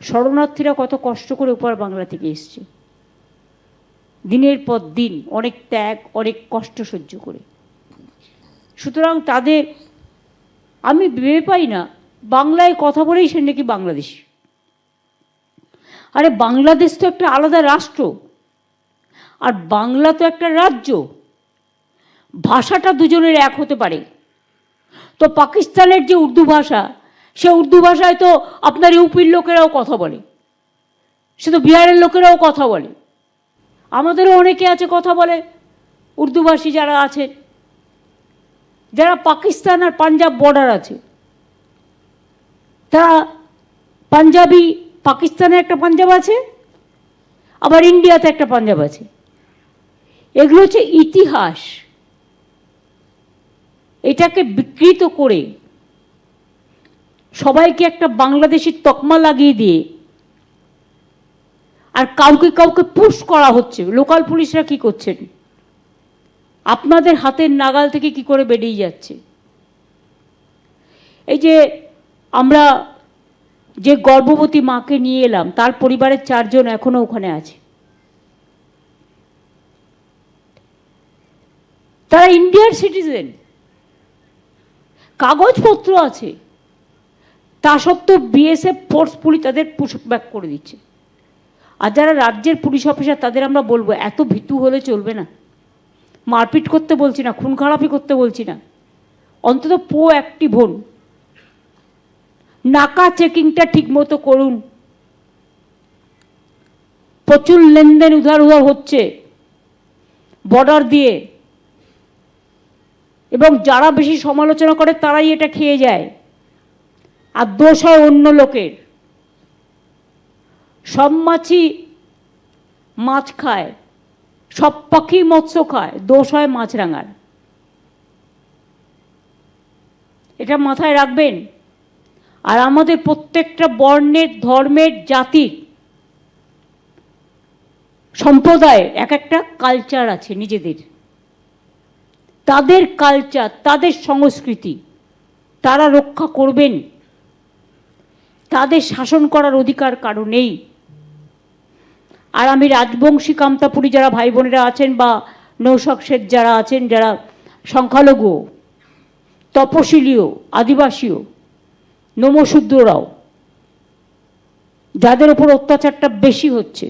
শরণার্থীরা কত কষ্ট করে উপর বাংলা থেকে এসছে। দিনের পর দিন অনেক ত্যাগ, অনেক কষ্ট সহ্য করে। সুতরাং তাদের, আমি ভেবে পাই না, বাংলায় কথা বলেই সে নাকি বাংলাদেশ। আরে বাংলাদেশ তো একটা আলাদা রাষ্ট্র, আর বাংলা তো একটা রাজ্য। ভাষাটা দুজনের এক হতে পারে। তো পাকিস্তানের যে উর্দু ভাষা সে উর্দু ভাষায় তো আপনার ইউপির লোকেরাও কথা বলে, সে তো বিহারের লোকেরাও কথা বলে। আমাদেরও অনেকে আছে কথা বলে, উর্দুভাষী যারা আছেন যারা পাকিস্তান আর পাঞ্জাব বর্ডার আছে। তারা পাঞ্জাবি, পাকিস্তানে একটা পাঞ্জাব আছে, আবার ইন্ডিয়াতে একটা পাঞ্জাব আছে। এগুলো হচ্ছে ইতিহাস। এটাকে বিকৃত করে সবাইকে একটা বাংলাদেশি তকমা লাগিয়ে দিয়ে আর কাউকে কাউকে পুশ করা হচ্ছে। লোকাল পুলিশরা কি করছেন? আপনাদের হাতের নাগাল থেকে কি করে বেরিয়ে যাচ্ছে? এই যে আমরা যে গর্ভবতী মাকে নিয়ে এলাম, তার পরিবারের চারজন এখনও ওখানে আছে। তারা ইন্ডিয়ার সিটিজেন কাগজপত্র আছে। তা সত্ত্বেও বিএসএফ ফোর্স পুলিশ তাদের ব্যাক করে দিচ্ছে। আর যারা রাজ্যের পুলিশ অফিসার তাদের আমরা বলব, এত ভীতু হলে চলবে না। মারপিট করতে বলছি না, খুন খারাপি করতে বলছি না। অন্তত পো অ্যাক্টিভ হন নাকা চেকিংটা ঠিকমতো করুন। প্রচুর লেনদেন উধার উধার হচ্ছে বর্ডার দিয়ে। এবং যারা বেশি সমালোচনা করে, তারাই এটা খেয়ে যায়। আর দোষ হয় অন্য লোকের। সব মাছই মাছ খায়, সব পাখি মৎস্য খায়, দোষ হয় মাছরাঙার এটা মাথায় রাখবেন। আর আমাদের প্রত্যেকটা বর্ণের, ধর্মের, জাতির সম্প্রদায়ের এক একটা কালচার আছে নিজেদের। তাদের কালচার তাদের সংস্কৃতি তারা রক্ষা করবেন। তাদের শাসন করার অধিকার কারও নেই। আর আমি রাজবংশী কামতাপুরী যারা ভাই বোনেরা আছেন বা নৌশক শেঠ যারা আছেন, যারা সংখ্যালঘু, তপশিলীয় আদিবাসীও নমশূদ্ররাও, যাদের ওপর অত্যাচারটা বেশি হচ্ছে,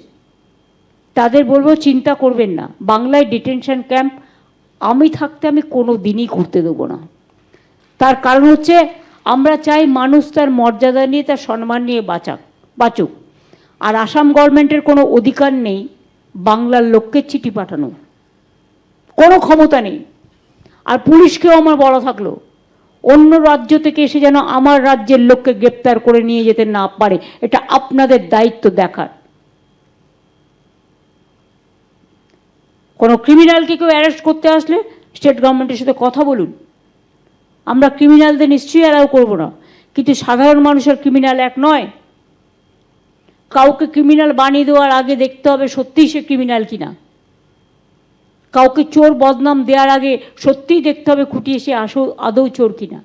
তাদের বলব চিন্তা করবেন না। বাংলায় ডিটেনশন ক্যাম্প আমি থাকতে আমি কোনো দিনই করতে দেবো না। তার কারণ হচ্ছে আমরা চাই মানুষ তার মর্যাদা নিয়ে, তার সম্মান নিয়ে বাঁচাক, বাঁচুক। আর আসাম গভর্নমেন্টের কোনো অধিকার নেই বাংলার লোককে চিঠি পাঠানো কোনো ক্ষমতা নেই। আর পুলিশকেও আমার বলা থাকল, অন্য রাজ্য থেকে এসে যেন আমার রাজ্যের লোককে গ্রেপ্তার করে নিয়ে যেতে না পারে, এটা আপনাদের দায়িত্ব দেখার। কোনো ক্রিমিনালকে কেউ অ্যারেস্ট করতে আসলে স্টেট গভর্নমেন্টের সাথে কথা বলুন। আমরা ক্রিমিনালদের নিশ্চয়ই অ্যালাউ করব না। কিন্তু সাধারণ মানুষের ক্রিমিনাল এক নয়। কাউকে ক্রিমিনাল বানিয়ে দেওয়ার আগে দেখতে হবে সত্যিই সে ক্রিমিনাল কিনা। কাউকে চোর বদনাম দেওয়ার আগে সত্যিই দেখতে হবে খুঁটিয়ে সে আসো আদৌ চোর কিনা।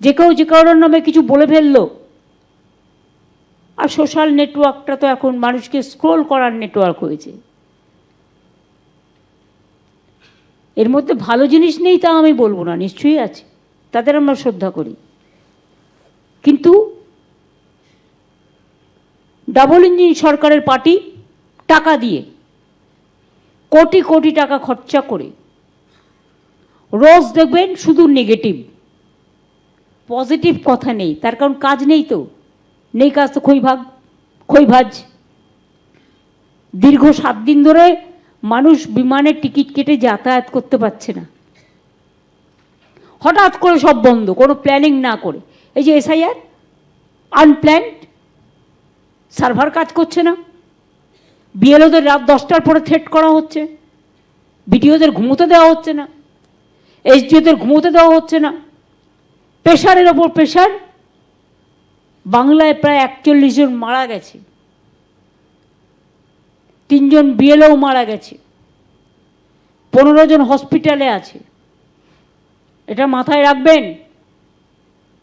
যে কেউ যে কারোর নামে কিছু বলে ফেলল। আর সোশ্যাল নেটওয়ার্কটা তো এখন মানুষকে স্ক্রোল করার নেটওয়ার্ক হয়েছে। এর মধ্যে ভালো জিনিস নেই তা আমি বলব না, নিশ্চয়ই আছে। তাদের আমরা শ্রদ্ধা করি। কিন্তু ডাবল ইঞ্জিন সরকারের পার্টি টাকা দিয়ে কোটি কোটি টাকা খরচা করে রোজ দেখবেন শুধু নেগেটিভ পজিটিভ কথা নেই, তার কারণ কাজ নেই তো। নেই কাজ তো খই ভাগ, খই ভাজ। দীর্ঘ সাত দিন ধরে মানুষ বিমানের টিকিট কেটে যাতায়াত করতে পারছে না। হঠাৎ করে সব বন্ধ, কোনো প্ল্যানিং না করে। এই যে এসআইআর আনপ্ল্যান্ড সার্ভার কাজ করছে না। বিএলওদের রাত দশটার পরে থ্রেট করা হচ্ছে। বিডিওদের ঘুমোতে দেওয়া হচ্ছে না। এসডিওদের ঘুমোতে দেওয়া হচ্ছে না। প্রেশারের ওপর প্রেশার বাংলায় প্রায় একচল্লিশ জন মারা গেছে। তিনজন বিএলও মারা গেছে। পনেরো জন হসপিটালে আছে। এটা মাথায় রাখবেন।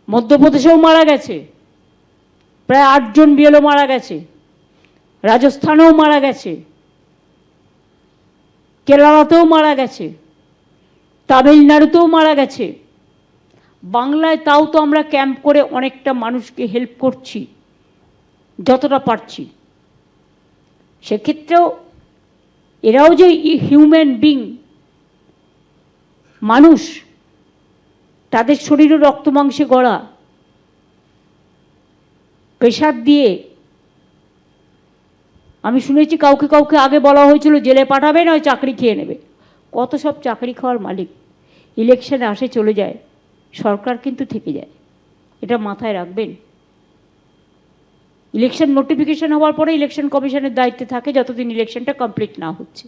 মধ্যপ্রদেশেও মারা গেছে। প্রায় আটজন বিএলও মারা গেছে। রাজস্থানেও মারা গেছে। কেরালাতেও মারা গেছে। তামিলনাড়ুতেও মারা গেছে। বাংলায় তাও তো আমরা ক্যাম্প করে অনেকটা মানুষকে হেল্প করছি। যতটা পারছি। সেক্ষেত্রেও এরাও যে হিউম্যান বিং মানুষ তাদের শরীরও রক্ত মাংসে গড়া। প্রেশার দিয়ে। আমি শুনেছি কাউকে কাউকে আগে বলা হয়েছিল, জেলে পাঠাবে নয় চাকরি খেয়ে নেবে। কত সব চাকরি খাওয়ার মালিক। ইলেকশনে আসে, চলে যায়। সরকার কিন্তু থেকে যায়। এটা মাথায় রাখবেন। ইলেকশন নোটিফিকেশন হওয়ার পরে ইলেকশন কমিশনের দায়িত্বে থাকে যতদিন ইলেকশনটা কমপ্লিট না হচ্ছে।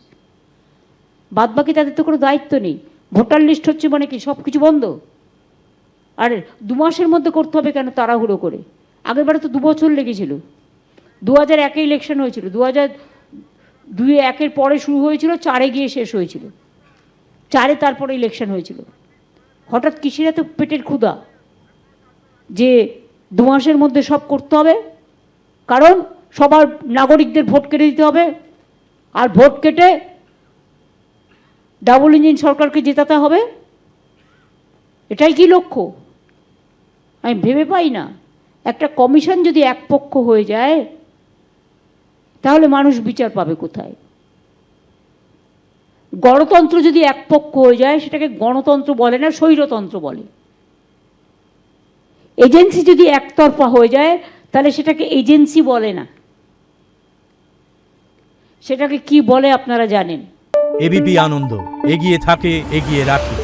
বাদবাকি তাদের তো কোনো দায়িত্ব নেই। ভোটার লিস্ট হচ্ছে মানে কি সব কিছু বন্ধ? আর দু মাসের মধ্যে করতে হবে কেন তাড়াহুড়ো করে? আগেরবারে তো দু বছর লেগেছিল। দু হাজার একে ইলেকশন হয়েছিল। দু হাজার দুই একের পরে শুরু হয়েছিল, চারে গিয়ে শেষ হয়েছিল। চারে তারপরে ইলেকশন হয়েছিল। হঠাৎ কিসের এত পেটের ক্ষুধা? যে দু মাসের মধ্যে সব করতে হবে। কারণ সবার নাগরিকদের ভোট কেটে দিতে হবে। আর ভোট কেটে ডাবল ইঞ্জিন সরকারকে জেতাতে হবে। এটাই কি লক্ষ্য? আমি ভেবে পাই না। একটা কমিশন যদি একপক্ষ হয়ে যায়, তাহলে মানুষ বিচার পাবে কোথায়? গণতন্ত্র যদি একপক্ষ হয়ে যায়, সেটাকে গণতন্ত্র বলে না, স্বৈরতন্ত্র বলে। এজেন্সি যদি একতরফা হয়ে যায়, তাহলে সেটাকে এজেন্সি বলে না। সেটাকে কি বলে আপনারা জানেন? এবিপি আনন্দ, এগিয়ে থাকে, এগিয়ে রাখে।